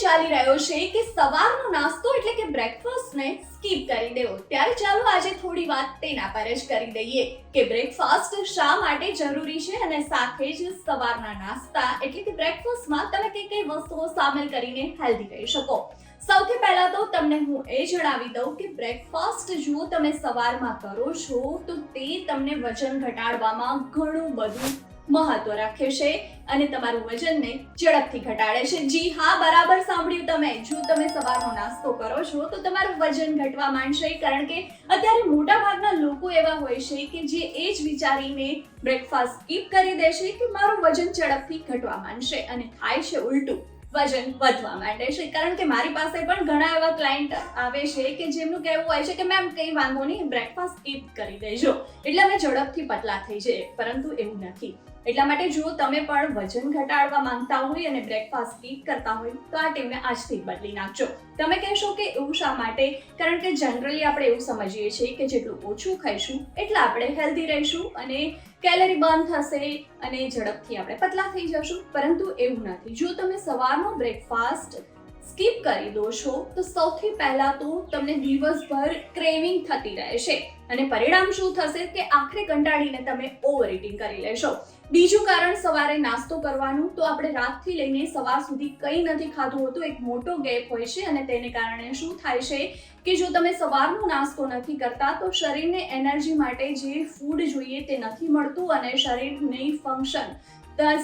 ચાલી રહ્યો છે કે સવારનો નાસ્તો એટલે કે બ્રેકફાસ્ટને સ્કીપ કરી દેવો. ત્યારે ચાલો આજે થોડી વાત તેના પર જ કરી દઈએ કે બ્રેકફાસ્ટ શા માટે જરૂરી છે અને સાથે જ સવારના નાસ્તા એટલે કે બ્રેકફાસ્ટમાં તમે કઈ કઈ વસ્તુઓ સામેલ કરીને હેલ્ધી રહી શકો. સૌથી પહેલા તો તમને હું એ જણાવી દઉં કે બ્રેકફાસ્ટ જો તમે સવારમાં કરો છો તો તે તમને વજન ઘટાડવામાં ઘણું બધું મહત્વ રાખે છે અને તમારું વજનને ઝડપથી ઘટાડે છે. જી હા, બરાબર સાંભળ્યું તમે. જો તમે સવારનો નાસ્તો કરો છો, તો તમારું વજન ઘટવા માંડશે, કારણ કે અત્યારે મોટા ભાગના લોકો એવા હોય છે કે જે એ જ વિચારીને બ્રેકફાસ્ટ સ્કીપ કરી દેશે કે મારું વજન ઝડપથી ઘટવા માંડશે અને થાય છે ઉલટું. વજન વધવા માંડે છે. કારણ કે મારી પાસે પણ ઘણા એવા ક્લાયન્ટ આવે છે કે જેમનું કહેવું હોય છે કે, મેમ, કંઈ વાંધો નહીં બ્રેકફાસ્ટ સ્કીપ કરી દેજો. એટલે અમે ઝડપથી પતલા થઈ જઈએ, પરંતુ એવું નથી. એટલા માટે જો તમે પણ વજન ઘટાડવા માંગતા હોય અને બ્રેકફાસ્ટ સ્કીપ કરતા હોય, તો આ ટેવને આજથી બદલી નાખજો. તમે કહેશો કે એવું શા માટે? કારણ કે જનરલી આપણે એવું સમજીએ છીએ કે જેટલું ઓછું ખાઈશું, એટલા આપણે હેલ્ધી રહીશું અને કેલરી બર્ન થશે અને ઝડપથી આપણે પતલા થઈ જશું. પરંતુ એવું નથી. જો તમે સવારનો બ્રેકફાસ્ટ સ્કીપ કરી દો છો, તો સૌથી પહેલા તો તમને દિવસભર ક્રેવિંગ થતી રહેશે. અને પરિણામ શું થશે? કે આખરે કંટાળીને તમે ઓવર ઇટિંગ કરી લેશો. બીજું કારણ સવારે નાસ્તો કરવાનું, તો આપણે રાતથી લઈને સવાર સુધી કંઈ નથી ખાધું હોતું. એક મોટો ગેપ હોય છે અને તેને કારણે શું થાય છે કે જો તમે સવારનો નાસ્તો નથી કરતા, તો શરીરને એનર્જી માટે જે ફૂડ જોઈએ તે નથી મળતું અને શરીરની ફંક્શન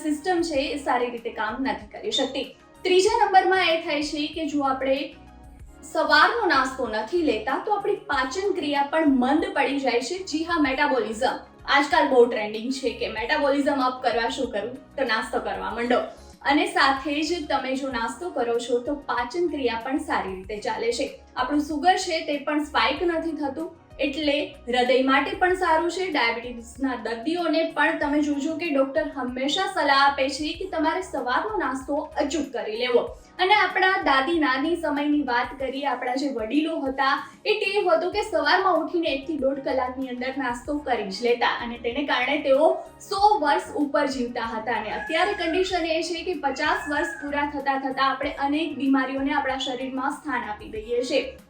સિસ્ટમ છે એ સારી રીતે કામ નથી કરી શકતી. ત્રીજા નંબરમાં એ થાય છે કે જો આપણે સવારનો નાસ્તો નથી લેતા, તો આપણી પાચન ક્રિયા પણ મંદ પડી જાય છે. જી હા મેટાબોલિઝમ આજકાલ બહુ ટ્રેન્ડિંગ છે કે મેટાબોલિઝમ અપ કરવા શું કરવું તો નાસ્તો કરવા માંડો. અને સાથે જ તમે જો નાસ્તો કરો છો, તો પાચન ક્રિયા પણ સારી રીતે ચાલે છે. આપણું સુગર છે તે પણ સ્પાઇક નથી થતું. એટલે હૃદય માટે પણ સારું છે, ડાયાબિટીસના દર્દીઓને પણ તમે જોજો કે ડૉક્ટર હંમેશા સલાહ આપે છે કે તમારે સવારનો નાસ્તો અચૂક કરી લેવો. અને આપણા દાદી નાની સમયની વાત કરીએ, આપણા જે વડીલો હતા, એ ટેવ હતું કે સવારમાં ઉઠીને એકથી દોઢ કલાકની અંદર નાસ્તો કરી જ લેતા. અને તેને કારણે તેઓ સો વર્ષ ઉપર જીવતા હતા. અને અત્યારે કન્ડિશન એ છે કે પચાસ વર્ષ પૂરા થતા થતાં આપણે અનેક બીમારીઓને આપણા શરીરમાં સ્થાન આપી દઈએ છીએ.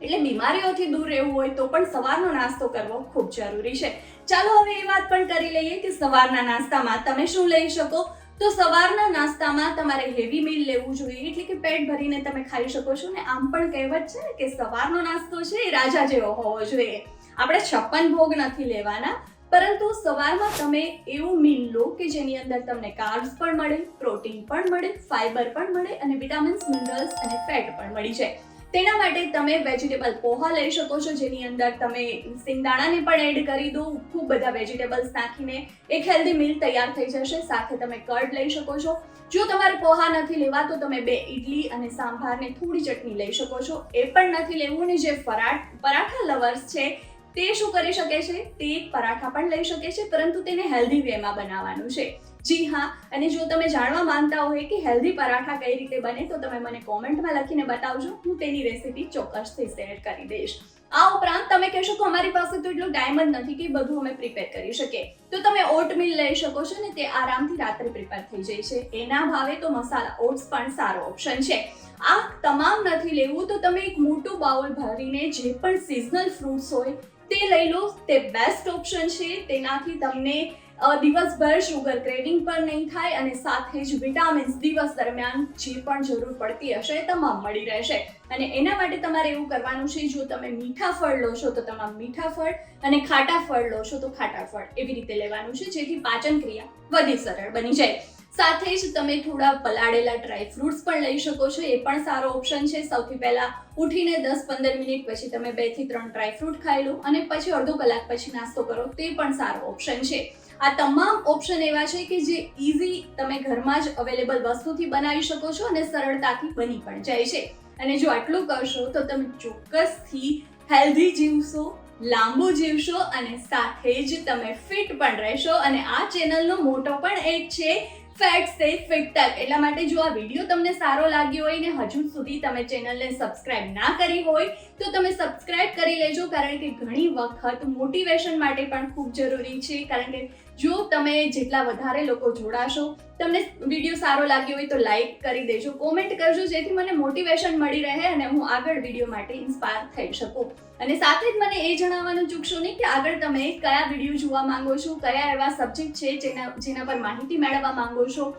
એટલે બીમારીઓથી દૂર રહેવું હોય તો પણ સવારનો નાસ્તો કરવો ખૂબ જરૂરી છે. ચાલો હવે એ વાત પણ કરી લઈએ કે સવારના નાસ્તામાં તમે શું લઈ શકો? તો સવારના નાસ્તામાં તમારે હેવી મીલ લેવું જોઈએ, એટલે કે પેટ ભરીને તમે ખાઈ શકો છો ને આમ પણ કહેવત છે ને કે સવારનો નાસ્તો છે એ રાજા જેવો હોવો જોઈએ. આપણે છપ્પન ભોગ નથી લેવાના, પરંતુ સવારમાં તમે એવું મીલ લો કે જેની અંદર તમને કાર્બ્સ પણ મળે પ્રોટીન પણ મળે ફાઈબર પણ મળે અને વિટામિન્સ મિનરલ્સ અને ફેટ પણ મળી જાય. તેના માટે તમે વેજીટેબલ પોહા લઈ શકો છો, જેની અંદર તમે સિંગદાણાને પણ એડ કરી દો. ખૂબ બધા વેજીટેબલ્સ નાખીને એક હેલ્ધી મીલ તૈયાર થઈ જશે. સાથે તમે કર્ડ લઈ શકો છો. જો તમારે પોહા નથી લેવા, તો તમે બે ઇડલી અને સાંભારને થોડી ચટણી લઈ શકો છો. એ પણ નથી લેવું. ને જે ફરાટ, પરાઠા લવર્સ છે, તે શું કરી શકે છે? તે એક પરાઠા પણ લઈ શકે છે, પરંતુ તેને હેલ્ધી વેમાં બનાવવાનું છે. જી હા, અને જો તમે જાણવા માંગતા હોય કે હેલ્ધી પરાઠા કઈ રીતે બને, તો તમે મને કોમેન્ટમાં લખીને બતાવજો. હું તેની રેસીપી ચોક્કસથી શેર કરી દઈશ. આ ઉપરાંત તમે કહેશો કે અમારી પાસે તો એટલું જ નથી કે બધું અમે પ્રિપેર કરી શકીએ. તો તમે ઓટ મિલ લઈ શકો છો ને તે આરામથી રાત્રે પ્રિપેર થઈ જાય છે. એના ભાવે તો મસાલા ઓટ્સ પણ સારો ઓપ્શન છે. આ તમામ નથી લેવું તો તમે એક મોટું બાઉલ ભરીને જે પણ સિઝનલ ફ્રૂટ્સ હોય તે લઈ લો. તે બેસ્ટ ઓપ્શન છે. તેનાથી તમને દિવસભર શુગર ક્રેવિંગ પણ નહીં થાય અને સાથે જ વિટામિન્સ દિવસ દરમિયાન જે પણ જરૂર પડતી હશે એ તમામ મળી રહેશે. અને એના માટે તમારે એવું કરવાનું છે, જો તમે મીઠા ફળ લો છો તો તમામ મીઠા ફળ અને ખાટા ફળ લો છો તો ખાટા ફળ. એવી રીતે લેવાનું છે, જેથી પાચન ક્રિયા વધુ સરળ બની જાય. સાથે જ તમે થોડા પલાળેલા ડ્રાય ફ્રૂટ્સ પણ લઈ શકો છો, એ પણ સારો ઓપ્શન છે. સૌથી પહેલા ઉઠીને દસ પંદર મિનિટ પછી તમે બેથી ત્રણ ડ્રાય ફ્રૂટ ખાઈ લો અને પછી અડધો કલાક પછી નાસ્તો કરો, તે પણ સારો ઓપ્શન છે. આ તમામ ઓપ્શન એવા છે કે જે ઇઝી તમે ઘરમાં જ અવેલેબલ વસ્તુથી બનાવી શકો છો અને સરળતાથી બની પણ જાય છે. અને જો આટલું કરશો તો તમે ચોક્કસથી હેલ્ધી જીવશો, લાંબુ જીવશો અને સાથે જ તમે ફિટ પણ રહેશો. અને આ ચેનલનો મોટો પણ એક છે ફેટ સે ફિટ તક એટલા માટે જો આ વીડિયો તમને સારો લાગ્યો હોય ને હજુ સુધી તમે ચેનલને સબસ્ક્રાઇબ ના કરી હોય, તો તમે સબસ્ક્રાઇબ કરી લેજો. કારણ કે ઘણી વખત મોટિવેશન માટે પણ ખૂબ જરૂરી છે. કારણ કે જો તમે જેટલા વધારે લોકો જોડાશો, તમને વીડિયો સારો લાગ્યો હોય તો લાઈક કરી દેજો કોમેન્ટ કરજો, જેથી મને મોટિવેશન મળી રહે અને હું આગળ વીડિયો માટે ઇન્સ્પાયર થઈ શકું. અને સાથે જ મને એ જણાવવાનું ચૂકશો નહીં કે આગળ તમે કયા વીડિયો જોવા માંગો છો, કયા એવા સબ્જેક્ટ છે જેના જેના પર માહિતી મેળવવા માંગો છો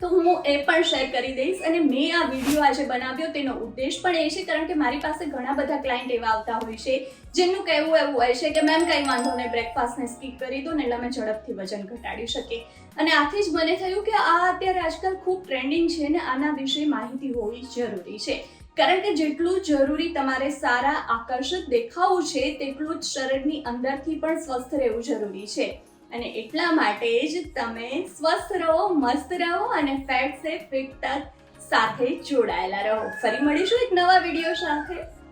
તો હું એ પણ શેર કરી દઈશ અને મેં આ વીડિયો આજે બનાવ્યો તેનો ઉદ્દેશ પણ એ છે, કારણ કે મારી પાસે ઘણા બધા ક્લાયન્ટ એવા આવતા હોય છે, જેમનું કહેવું એવું હોય છે કે, મેમ, કંઈ વાંધો નહીં બ્રેકફાસ્ટને સ્કીપ કરી દો ને એટલે અમે ઝડપથી વજન ઘટાડી શકીએ. અને આથી જ મને થયું કે આ અત્યારે આજકાલ ખૂબ ટ્રેન્ડિંગ છે ને આના વિશે માહિતી હોવી જરૂરી છે. કારણ કે જેટલું જરૂરી તમારે સારા આકર્ષક દેખાવું છે, તેટલું જ શરીરની અંદરથી પણ સ્વસ્થ રહેવું જરૂરી છે. અને એટલા માટે જ તમે સ્વસ્થ રહો, મસ્ત રહો અને ફેટ સે ફિટ સાથે જોડાયેલા રહો. ફરી મળીશું એક નવા વીડિયો સાથે.